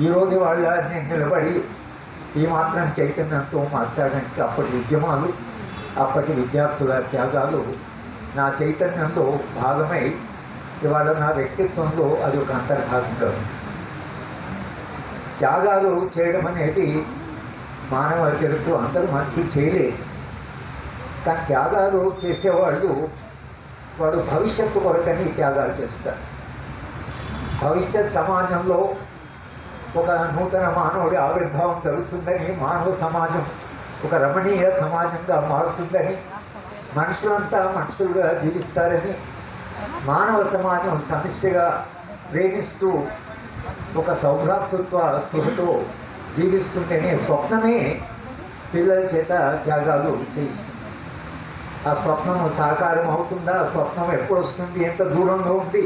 ఈరోజు వాళ్ళ నేను నిలబడి ఈ మాత్రం చైతన్యంతో మాట్లాడడానికి అప్పటి ఉద్యమాలు అప్పటి విద్యార్థుల త్యాగాలు నా చైతన్యంలో భాగమై ఇవాళ నా వ్యక్తిత్వంలో అది ఒక అంతర్భాగంగా త్యాగాలు చేయడం అనేది మానవ చరిత్ర అందరూ మనుషులు చేయలేదు. కానీ త్యాగాలు చేసేవాళ్ళు వాడు భవిష్యత్తు కొరకని త్యాగాలు చేస్తారు. భవిష్యత్ సమాజంలో ఒక నూతన మానవుడి ఆవిర్భావం జరుగుతుందని మానవ సమాజం ఒక రమణీయ సమాజంగా మారుతుందని మనుషులంతా మనుషులుగా జీవిస్తారని మానవ సమాజం సమిష్టిగా ప్రేమిస్తూ ఒక సౌభ్రాతృత్వ స్పృహతో జీవిస్తుంటేనే స్వప్నమే పిల్లల చేత త్యాగాలు చేయిస్తుంది. ఆ స్వప్నం సాకారం అవుతుందా ఆ స్వప్నం ఎప్పుడు వస్తుంది? ఎంత దూరంలో ఉంది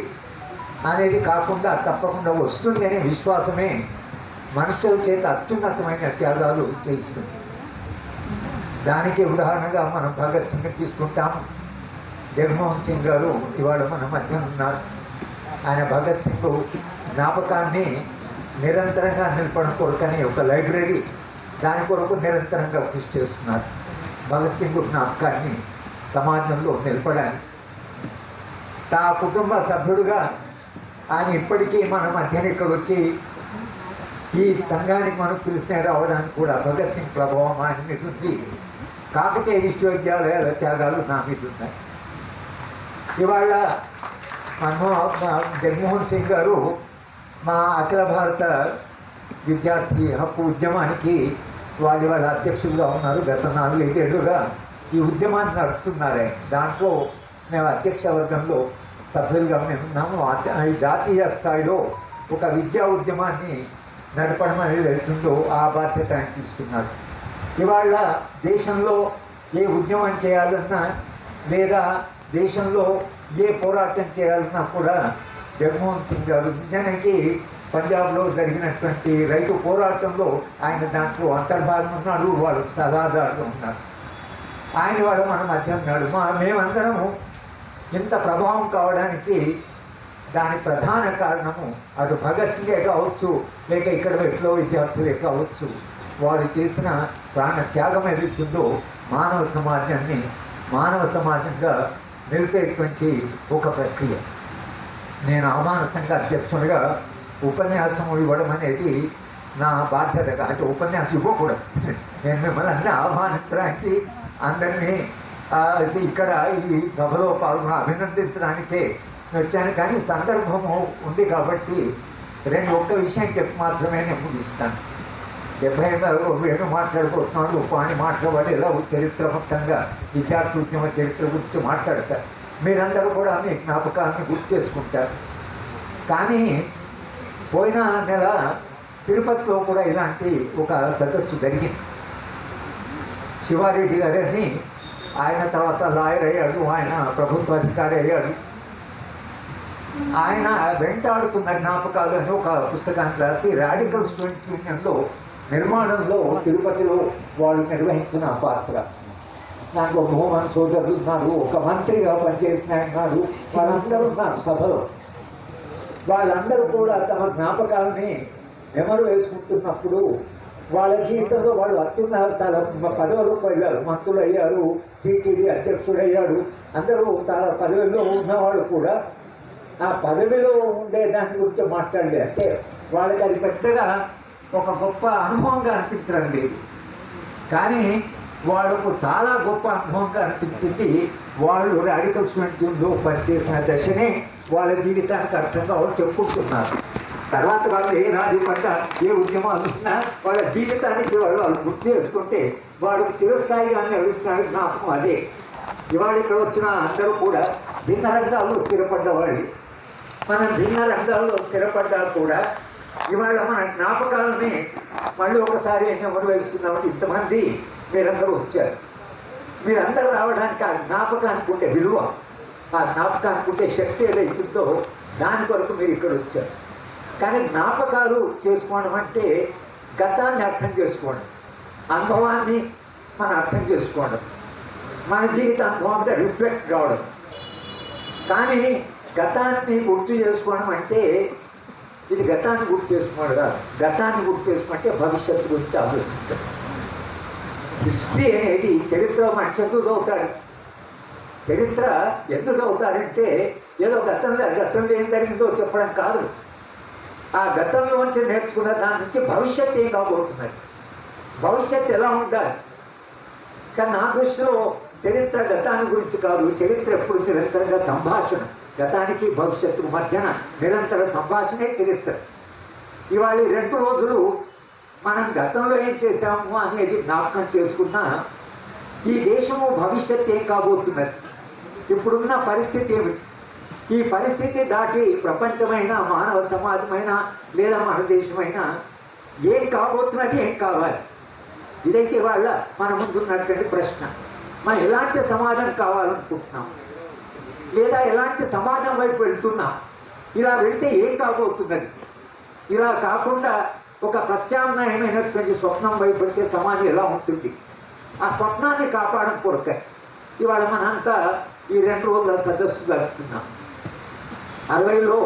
అనేది కాకుండా తప్పకుండా వస్తుంది అనే విశ్వాసమే మనుషుల చేత అత్యున్నతమైన త్యాగాలు చేయిస్తుంది. దానికి ఉదాహరణగా మనం భగత్ సింగ్ తీసుకుంటాం జగన్మోహన్ సింగ్ గారు ఇవాళ మన మధ్య ఉన్నారు. ఆయన భగత్ సింగ్ జ్ఞాపకాన్ని నిరంతరంగా నిలపడం కొరకని ఒక లైబ్రరీ దాని కొరకు నిరంతరంగా కృషి చేస్తున్నారు. భగత్ సింగ్ జ్ఞాపకాన్ని సమాజంలో నిలపడానికి. తా కుటుంబ సభ్యుడుగా ఆయన ఇప్పటికీ మన మధ్యన ఇక్కడ వచ్చి ఈ సంఘానికి మనం పిలిస్తే రావడానికి కూడా భగత్ సింగ్ ప్రభావం ఆయన మీద ఉంది. కాకతీయ విశ్వవిద్యాలయాల త్యాగాలు నా మీద ఉన్నాయి. ఇవాళ మన్మోహన్ జగన్మోహన్ సింగ్ గారు మా అఖిల భారత విద్యార్థి హక్కు ఉద్యమానికి వాళ్ళు వాళ్ళ అధ్యక్షులుగా ఉన్నారు. గత నాలుగైదేళ్ళుగా ఈ ఉద్యమాన్ని నడుపుతున్నారే దాంట్లో మేము అధ్యక్ష వర్గంలో సభ్యులుగా మేము ఉన్నాము ఈ జాతీయ స్థాయిలో ఒక విద్యా ఉద్యమాన్ని నడపడం అనేది వెళ్తుందో ఆ బాధ్యత ఆయన తీసుకున్నారు ఇవాళ దేశంలో ఏ ఉద్యమం చేయాలన్నా లేదా దేశంలో ఏ పోరాటం చేయాలన్నా కూడా జగన్మోహన్ సింగ్ గారు నిజానికి పంజాబ్లో జరిగినటువంటి రైతు పోరాటంలో ఆయన దాంట్లో అంతర్భాగం ఉన్నాడు వాళ్ళు సలహాదారులు ఉన్నారు. ఆయన వాళ్ళు మన మధ్య ఉన్నాడు. మా మేమందరము ఇంత ప్రభావం కావడానికి దాని ప్రధాన కారణము అటు భగత్ సింగే కావచ్చు లేక ఇక్కడ ఎట్లో విద్యార్థులే కావచ్చు వారు చేసిన ప్రాణ త్యాగం ఏదైతుందో మానవ సమాజాన్ని మానవ సమాజంగా నిలిపేటువంటి ఒక ప్రక్రియ. నేను అవమాన సంఘ ఉపన్యాసం ఇవ్వడం అనేది నా బాధ్యతగా అంటే ఉపన్యాసం ఇవ్వకూడదు. నేను మిమ్మల్ని అందరూ ఆహ్వానించడానికి అందరినీ ఇక్కడ ఈ సభలో పాల్గొన అభినందించడానికే వచ్చాను. కానీ సందర్భము ఉంది కాబట్టి రెండు ఒక్క విషయం చెప్పి మాత్రమే నేను ముగిస్తాను. డెబ్బై ఐదు వేణు మాట్లాడుకుంటున్నాడు పాని మాట్లాడి ఎలా చరిత్ర మొత్తంగా విద్యార్థి ఉద్యమ చరిత్ర గురించి మాట్లాడతారు. మీరందరూ కూడా మీ జ్ఞాపకాన్ని గుర్తు చేసుకుంటారు. కానీ పోయిన నెల తిరుపతిలో కూడా ఇలాంటి ఒక సదస్సు జరిగింది. శివారెడ్డి గారిని ఆయన తర్వాత లాయర్ అయ్యాడు ఆయన ప్రభుత్వ అధికారి అయ్యాడు. ఆయన వెంటాడుతున్న జ్ఞాపకాలు అని ఒక పుస్తకాన్ని రాసి రాడికల్ స్టూడెంట్ యూనియన్లో నిర్మాణంలో తిరుపతిలో వాళ్ళు నిర్వహించిన పాత్ర. దాంట్లో మోహన్ సోదరులు ఉన్నారు ఒక మంత్రిగా పనిచేసిన ఉన్నారు వాళ్ళందరూ ఉన్నారు సభలో. వాళ్ళందరూ కూడా తమ జ్ఞాపకాలని నెమరు వేసుకుంటున్నప్పుడు వాళ్ళ జీవితంలో వాళ్ళు అత్యున్నతాల పదవులకు వెళ్ళారు మంత్రులు అయ్యారు టీటీడీ అధ్యక్షుడు అయ్యారు. అందరూ చాలా పదవిలో ఉన్నవాళ్ళు కూడా ఆ పదవిలో ఉండే దాని గురించి మాట్లాడలేదు అంటే వాళ్ళకి అది పెద్దగా ఒక గొప్ప అనుభవంగా అనిపించడం లేదు కానీ వాళ్ళకు చాలా గొప్ప అనుభవంగా అనిపించింది వాళ్ళు రాడికల్ స్టూడెంట్లో పనిచేసిన దశనే వాళ్ళ జీవితానికి అర్థంగా వాళ్ళు చెప్పుకుంటున్నారు. తర్వాత వాళ్ళు ఏ రాజు పడ్డ ఏ ఉద్యమాలు ఉన్నా వాళ్ళ జీవితానికి వాళ్ళు వాళ్ళు గుర్తు చేసుకుంటే వాళ్ళకి చిరస్థాయిగానే అడుగుతున్నారు జ్ఞాపకం అదే. ఇవాళ ఇక్కడ వచ్చిన అందరూ కూడా భిన్న రంగాల్లో స్థిరపడ్డ వాళ్ళు మనం భిన్న రంగాల్లో స్థిరపడ్డా కూడా ఇవాళ మన జ్ఞాపకాలని మళ్ళీ ఒకసారి నెమరు వేసుకుందామని ఇంతమంది మీరందరూ వచ్చారు. మీరందరూ రావడానికి ఆ జ్ఞాపకానికి ఉండే విలువ ఆ జ్ఞాపకానికి ఉండే శక్తి ఏదైతుందో దాని కొరకు మీరు ఇక్కడ వచ్చారు. కానీ జ్ఞాపకాలు చేసుకోవడం అంటే గతాన్ని అర్థం చేసుకోవడం. అనుభవాన్ని మనం అర్థం చేసుకోవడం. మన జీవిత అనుభవం మీద రిఫ్లెక్ట్ కావడం. కానీ గతాన్ని గుర్తు చేసుకోవడం అంటే ఇది గతాన్ని గుర్తు చేసుకోవడం కాదు. గతాన్ని గుర్తు చేసుకుంటే భవిష్యత్తు గురించి ఆలోచించడం. హిస్టరీ అనేది చరిత్ర మనిషి ఎందుకు చదువుతాడు చరిత్ర ఎందుకు అవుతాడంటే ఏదో గతంలో గతంలో ఏం జరిగిందో చెప్పడం కాదు. ఆ గతంలో నుంచి నేర్చుకున్న దాని నుంచి భవిష్యత్తు ఏం కాబోతున్నది భవిష్యత్తు ఎలా ఉండాలి? కానీ నా దృష్టిలో చరిత్ర గతాన్ని గురించి కాదు చరిత్ర ఎప్పుడు నిరంతరంగా సంభాషణ. గతానికి భవిష్యత్తుకు మధ్యన నిరంతర సంభాషణే చరిత్ర. ఇవాళ రెండు రోజులు మనం గతంలో ఏం చేశాము అనేది జ్ఞాపకం చేసుకున్నా ఈ దేశము భవిష్యత్తు ఏం కాబోతున్నది? ఇప్పుడున్న పరిస్థితి ఏమిటి? ఈ పరిస్థితి దాటి ప్రపంచమైన మానవ సమాజమైన లేదా మన దేశమైనా ఏం కాబోతున్నది ఏం కావాలి? ఇదైతే వాళ్ళ మన ముందున్నటువంటి ప్రశ్న. మనం ఎలాంటి సమాజం కావాలనుకుంటున్నాం? లేదా ఎలాంటి సమాజం వైపు వెళ్తున్నాం? ఇలా వెళ్తే ఏం కాబోతున్నది? ఇలా కాకుండా ఒక ప్రత్యామ్నాయమైనటువంటి స్వప్నం వైపు వెళ్తే సమాజం ఎలా ఉంటుంది? ఆ స్వప్నాన్ని కాపాడడం కొరకే. ఇవాళ మనంతా ఈ రెండు రోజుల సదస్సు జరుపుతున్నాం. అరవైలో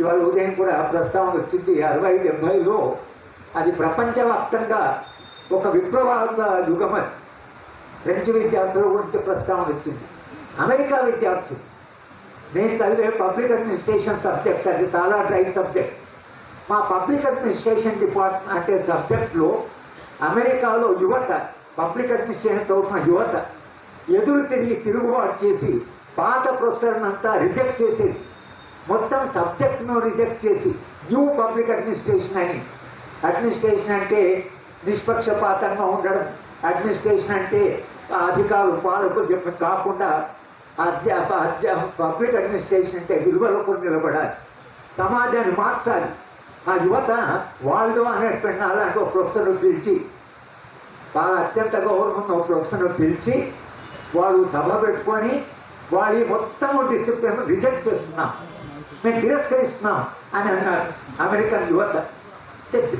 ఇవాళ ఉదయం కూడా ప్రస్తావన వచ్చింది అరవై డెబ్బైలో అది ప్రపంచవ్యాప్తంగా ఒక విప్లవాత్మక యుగం ఫ్రెంచ్ విద్యార్థుల గురించి ప్రస్తావన వచ్చింది. అమెరికా విద్యార్థులు నేను చదివే పబ్లిక్ అడ్మినిస్ట్రేషన్ సబ్జెక్ట్ అది చాలా డ్రై సబ్జెక్ట్. మా పబ్లిక్ అడ్మినిస్ట్రేషన్ డిపార్ట్మెంట్ అంటే సబ్జెక్ట్లో అమెరికాలో యువత పబ్లిక్ అడ్మినిస్ట్రేషన్ చదువుతున్న యువత ఎదురు తిరిగి తిరుగుబాటు చేసి పాత ప్రొఫెసర్ని అంతా రిజెక్ట్ చేసేసి మొత్తం సబ్జెక్ట్ను రిజెక్ట్ చేసి న్యూ పబ్లిక్ అడ్మినిస్ట్రేషన్ అని. అడ్మినిస్ట్రేషన్ అంటే నిష్పక్షపాతంగా ఉండడం. అడ్మినిస్ట్రేషన్ అంటే అధికారులు పాలకులు చెప్పిన కాకుండా అధ్యా పబ్లిక్ అడ్మినిస్ట్రేషన్ అంటే విలువలకు నిలబడాలి. సమాజాన్ని మార్చాలి. ఆ యువత వాళ్ళు అనేటువంటి అలాంటి ఒక ప్రొఫెసర్ను పిలిచి బాగా అత్యంత గౌరవంగా ఒక ప్రొఫెసర్ను పిలిచి వాళ్ళు సభ పెట్టుకొని వారి మొత్తం డిసిప్లిన్ రిజెక్ట్ చేస్తున్నాం. మేము తిరస్కరిస్తున్నాం అని అన్నారు. అమెరికన్ యువత.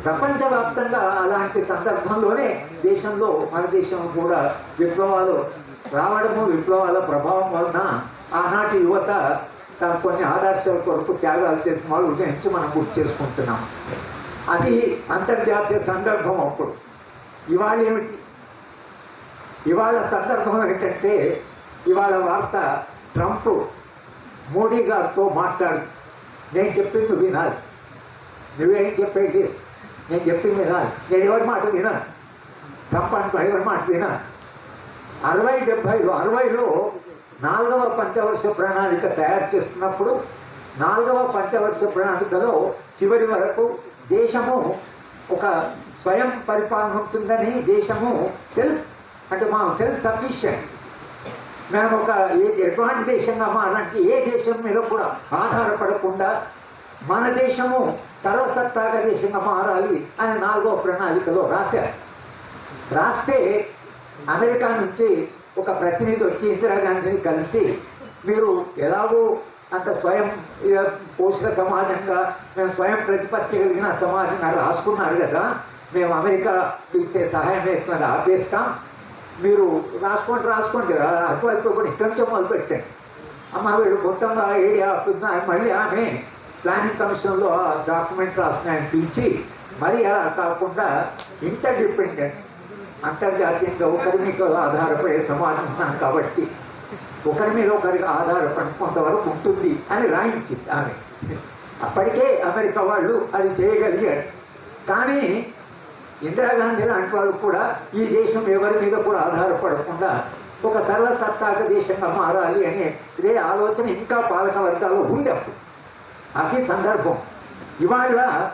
ప్రపంచవ్యాప్తంగా అలాంటి సందర్భంలోనే దేశంలో మన దేశం కూడా విప్లవాలు రావడము విప్లవాల ప్రభావం వలన ఆనాటి యువత తన కొన్ని ఆదర్శాల కొరకు త్యాగాలు చేసిన వాళ్ళు ఉదయించి మనం గుర్తు చేసుకుంటున్నాం. అది అంతర్జాతీయ సందర్భం అప్పుడు. ఇవాళ ఏమిటి? ఇవాళ సందర్భం ఏంటంటే ఇవాళ వార్త ట్రంప్ మోడీ గారితో మాట్లాడు. నేను చెప్పింది వినాలి. నువ్వేం చెప్పేది? నేను చెప్పింది వినాలి. నేను ఎవరి మాట వినా ట్రంప్ అంటూ ఎవరి మాట వినా అరవై డెబ్బైలో అరవైలో నాలుగవ పంచవర్ష ప్రణాళిక తయారు చేస్తున్నప్పుడు నాలుగవ పంచవర్ష ప్రణాళికలో చివరి వరకు దేశము ఒక స్వయం పరిపాలన ఉంటుందని దేశము సెల్ఫ్ అంటే మా సెల్ఫ్ సఫిషియెంట్. మేము ఒక ఏ ఎటువంటి దేశంగా మారాలంటే ఏ దేశం మీద కూడా ఆధారపడకుండా మన దేశము సర్వసత్తాక దేశంగా మారాలి అని నాలుగో ప్రణాళికలో రాశారు. రాస్తే అమెరికా నుంచి ఒక ప్రతినిధి వచ్చి ఇందిరాగాంధీని కలిసి మీరు ఎలాగో అంత స్వయం పోషక సమాజంగా మేము స్వయం ప్రతిపత్తి కలిగిన సమాజంగా రాసుకున్నారు కదా మేము అమెరికా ఇచ్చే సహాయం వేస్తున్నది ఆపేస్తాం మీరు రాసుకోండి రాసుకోండి. అటువైపు కూడా ఇక్కడి నుంచో మొదలు పెట్టండి. అమ్మ వీడు మొత్తంగా ఏడియా మళ్ళీ ఆమె ప్లానింగ్ కమిషన్లో ఆ డాక్యుమెంట్ రాసిన ఆయన పిలిచి మరి అలా కాకుండా ఇంటర్ డిపెండెంట్ అంతర్జాతీయంగా ఒకరి మీద ఆధారపడే సమాజం ఉన్నాం కాబట్టి ఒకరి మీద ఒకరికి ఆధారపడి కొంతవరకు ఉంటుంది అని రాయించింది ఆమె. అప్పటికే అమెరికా వాళ్ళు అది చేయగలిగారు. కానీ ఇందిరాగాంధీ లాంటి వాళ్ళు కూడా ఈ దేశం ఎవరి మీద కూడా ఆధారపడకుండా ఒక సర్వసత్తాక దేశంగా మారాలి అనే ఇదే ఆలోచన ఇంకా పాలక వర్గాలు ఉంది అప్పుడు. అది సందర్భం. ఇవాళ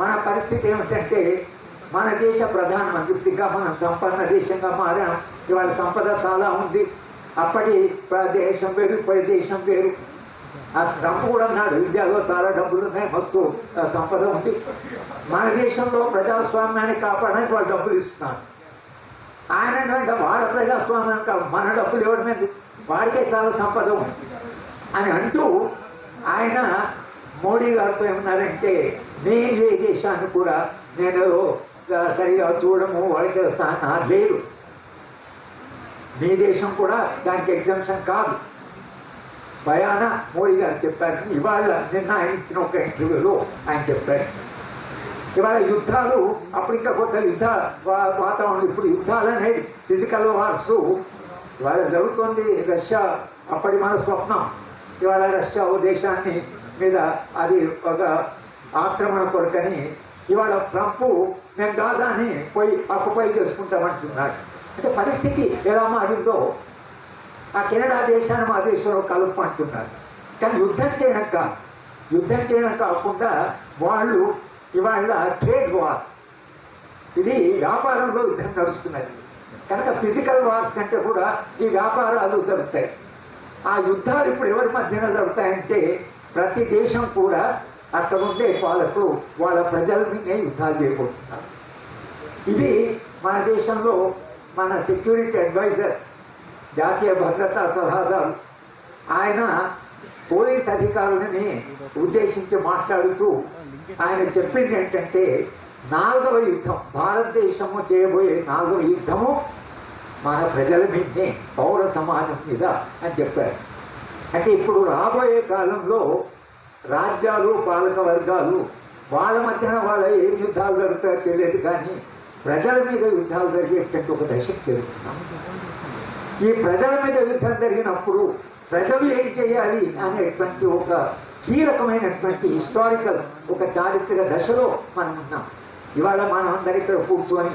మన పరిస్థితి ఏమిటంటే మన దేశ ప్రధానమంత్రిగా మనం సంపన్న దేశంగా మారాం. ఇవాళ సంపద చాలా ఉంది. అప్పటి దేశం వేరు దేశం వేరు. ట్రంప్ కూడా అన్నాడు ఇండియాలో చాలా డబ్బులు ఉన్నాయి. మస్తు సంపద ఉంది మన దేశంలో ప్రజాస్వామ్యాన్ని కాపాడడానికి వాళ్ళు డబ్బులు ఇస్తున్నారు ఆయన అంటే వాళ్ళ ప్రజాస్వామ్యం కాదు మన డబ్బులు ఇవ్వడమే ఎందుకు వాడికే చాలా సంపద ఉంది. అని అంటూ ఆయన మోడీ గారితో ఏమన్నారంటే నేను ఏ దేశాన్ని కూడా నేను సరిగా చూడము వాళ్ళకి లేదు. మీ దేశం కూడా దానికి ఎగ్జామ్షన్ కాదు. భయాన? మోడీ గారు చెప్పారు ఇవాళ నిన్న ఆయన ఇచ్చిన ఒక ఇంటర్వ్యూలో ఆయన చెప్పారు. ఇవాళ యుద్ధాలు అప్పుడు ఇంకా కొత్త యుద్ధ వా- వాతావరణం ఇప్పుడు యుద్ధాలు అనేది ఫిజికల్ వార్స్ ఇవాళ జరుగుతుంది రష్యా అప్పటి మన స్వప్నం. ఇవాళ రష్యా ఓ దేశాన్ని మీద అది ఒక ఆక్రమణ కొరకని ఇవాళ ట్రంప్ మేము గాజాని పోయి అక్కుపై చేసుకుంటామంటున్నాడు అంటే పరిస్థితి ఎలా మారిందో ఆ కెనడా దేశాన్ని మా దేశంలో కలుపుకుంటున్నారు కానీ యుద్ధం చేయనక్క యుద్ధం చేయడం కాకుండా వాళ్ళు ఇవాళ ట్రేడ్ వార్ ఇది వ్యాపారంలో యుద్ధం నడుస్తున్నది. కనుక ఫిజికల్ వార్స్ కంటే కూడా ఈ వ్యాపారాలు జరుగుతాయి. ఆ యుద్ధాలు ఇప్పుడు ఎవరి మధ్యన జరుగుతాయంటే ప్రతి దేశం కూడా అక్కడ ఉండే వాళ్ళకు వాళ్ళ ప్రజలనే యుద్ధాలు చేయబోతున్నారు. ఇది మన దేశంలో మన సెక్యూరిటీ అడ్వైజర్ జాతీయ భద్రతా సలహాదారు. ఆయన పోలీస్ అధికారులని ఉద్దేశించి మాట్లాడుతూ ఆయన చెప్పింది ఏంటంటే నాలుగవ యుద్ధం భారతదేశము చేయబోయే నాలుగవ యుద్ధము మన ప్రజల మీదనే పౌర సమాజం మీద అని చెప్పారు. అంటే ఇప్పుడు రాబోయే కాలంలో రాజ్యాలు పాలక వర్గాలు వాళ్ళ మధ్యన వాళ్ళ ఏం యుద్ధాలు జరుగుతాయో తెలియదు కానీ ప్రజల మీద యుద్ధాలు జరిగేటువంటి ఒక దశకు చేరుతున్నాం ఈ ప్రజల మీద యుద్ధం జరిగినప్పుడు ప్రజలు ఏం చేయాలి అనేటువంటి ఒక కీలకమైనటువంటి హిస్టారికల్ ఒక చారిత్రక దశలో మనం ఉన్నాం. ఇవాళ మనం అందరికీ కూర్చొని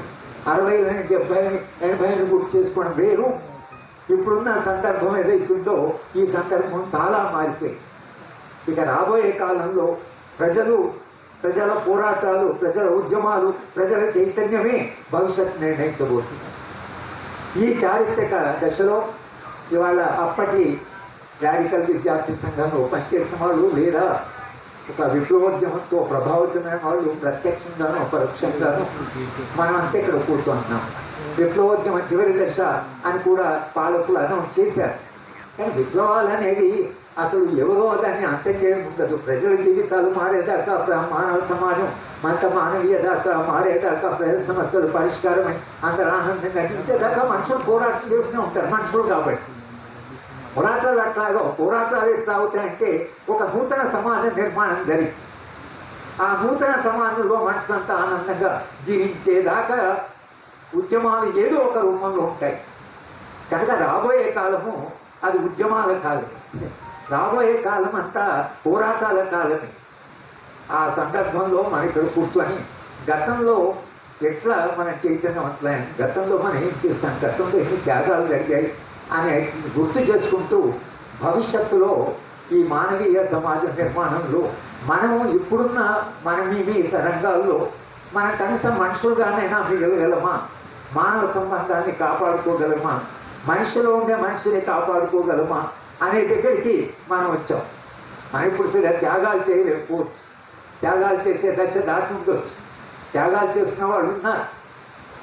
అరవై డెబ్బై ఎనభై గుర్తు చేసుకోవడం వేరు. ఇప్పుడున్న సందర్భం ఏదైతుందో ఈ సందర్భం చాలా మారిపోయింది. ఇక రాబోయే కాలంలో ప్రజలు ప్రజల పోరాటాలు ప్రజల ఉద్యమాలు ప్రజల చైతన్యమే భవిష్యత్ నిర్ణయించబోతుంది. ఈ చారిత్రక దశలో ఇవాళ అప్పటి రాడికల్ విద్యార్థి సంఘంలో పనిచేసిన వాళ్ళు లేదా ఒక విప్లవోద్యమంతో ప్రభావితమైన వాళ్ళు ప్రత్యక్షంగాను పరోక్షంగాను మనం అంతే ఇక్కడ కూర్చుంటున్నాం విప్లవోద్యమం చివరి దశ అని కూడా పాలకులు అనౌన్స్ చేశారు. కానీ విప్లవాలు అనేవి అసలు ఎవరో దాన్ని అంతం చేయడం ప్రజల జీవితాలు మారేదాకా మానవ సమాజం మత మానవీయ దాకా మారేదాకా ప్రజల సమస్యలు పరిష్కారమై అందరూ ఆనందంగా నటించేదాకా మనుషులు పోరాటం చేస్తూనే ఉంటారు మనుషులు కాబట్టి పోరాటాలు అట్లాగా పోరాటాలు ఎట్లా అవుతాయంటే ఒక నూతన సమాజం నిర్మాణం జరిగింది ఆ నూతన సమాజంలో మనుషులంతా ఆనందంగా జీవించేదాకా ఉద్యమాలు ఏదో ఒక రూపంలో ఉంటాయి. కనుక రాబోయే కాలము అది ఉద్యమాల కాలం రాబోయే కాలం అంతా పోరాటాల కాలమే. ఆ సందర్భంలో మన ఇక్కడ కూర్చొని గతంలో ఎట్లా మన చైతన్యవంతులైన గతంలో మనం ఏం చేస్తాం గతంలో ఎన్ని త్యాగాలు జరిగాయి అని గుర్తు చేసుకుంటూ భవిష్యత్తులో ఈ మానవీయ సమాజ నిర్మాణంలో మనము ఇప్పుడున్న మన మీ రంగాల్లో మన కనీసం మనుషులుగానైనా మిగలగలమా మానవ సంబంధాన్ని కాపాడుకోగలమా? మనిషిలో ఉండే మనిషిని కాపాడుకోగలమా? అనే దగ్గరికి మనం వచ్చాం. మనం ఇప్పుడు త్యాగాలు చేయలేకపోవచ్చు త్యాగాలు చేసే దశ దాటి ఉండొచ్చు. త్యాగాలు చేసిన వాళ్ళు ఉన్నారు.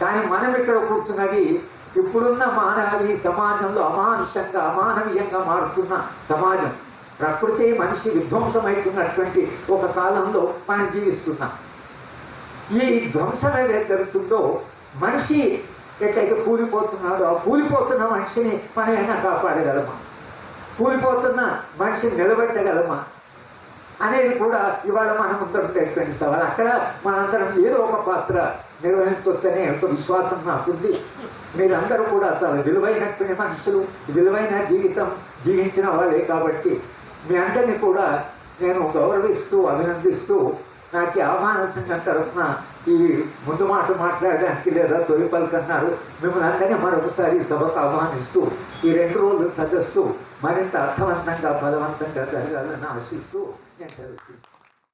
కానీ మనం ఇక్కడ కూర్చున్నది ఇప్పుడున్న మానవ సమాజంలో అమానుషంగా అమానవీయంగా మారుతున్న సమాజం. ప్రకృతి మనిషి విధ్వంసమవుతున్నటువంటి ఒక కాలంలో మనం జీవిస్తున్నాం. ఈ ధ్వంసం ఏదైతే జరుగుతుందో మనిషి ఎట్లయితే కూలిపోతున్నాడో ఆ కూలిపోతున్న మనిషిని మనం అయినా కాపాడగలమా? కూలిపోతున్న మనిషిని నిలబెట్టగలమా అనేది కూడా ఇవాళ మన ముందరుండేటువంటి సవాల్. అక్కడ మనందరం ఏదో ఒక పాత్ర నిర్వహించవచ్చనే ఒక విశ్వాసం నాకుంది. మీరందరూ కూడా చాలా విలువైనటువంటి మనుషులు విలువైన జీవితం జీవించిన వాళ్ళే కాబట్టి మీ అందరినీ కూడా నేను గౌరవిస్తూ అభినందిస్తూ నాకు ఈ ఆహ్వాన సంఘం తరఫున ఈ ముందు మాట మాట్లాడడానికి లేదా తొలి పలుకన్నారు. మిమ్మల్ని అందరినీ మరొకసారి సభకు ఆహ్వానిస్తూ ఈ రెండు రోజుల సదస్సు మరింత అర్థవంతంగా బలవంతంగా జరగాలని ఆశిస్తూ నేను సెలవు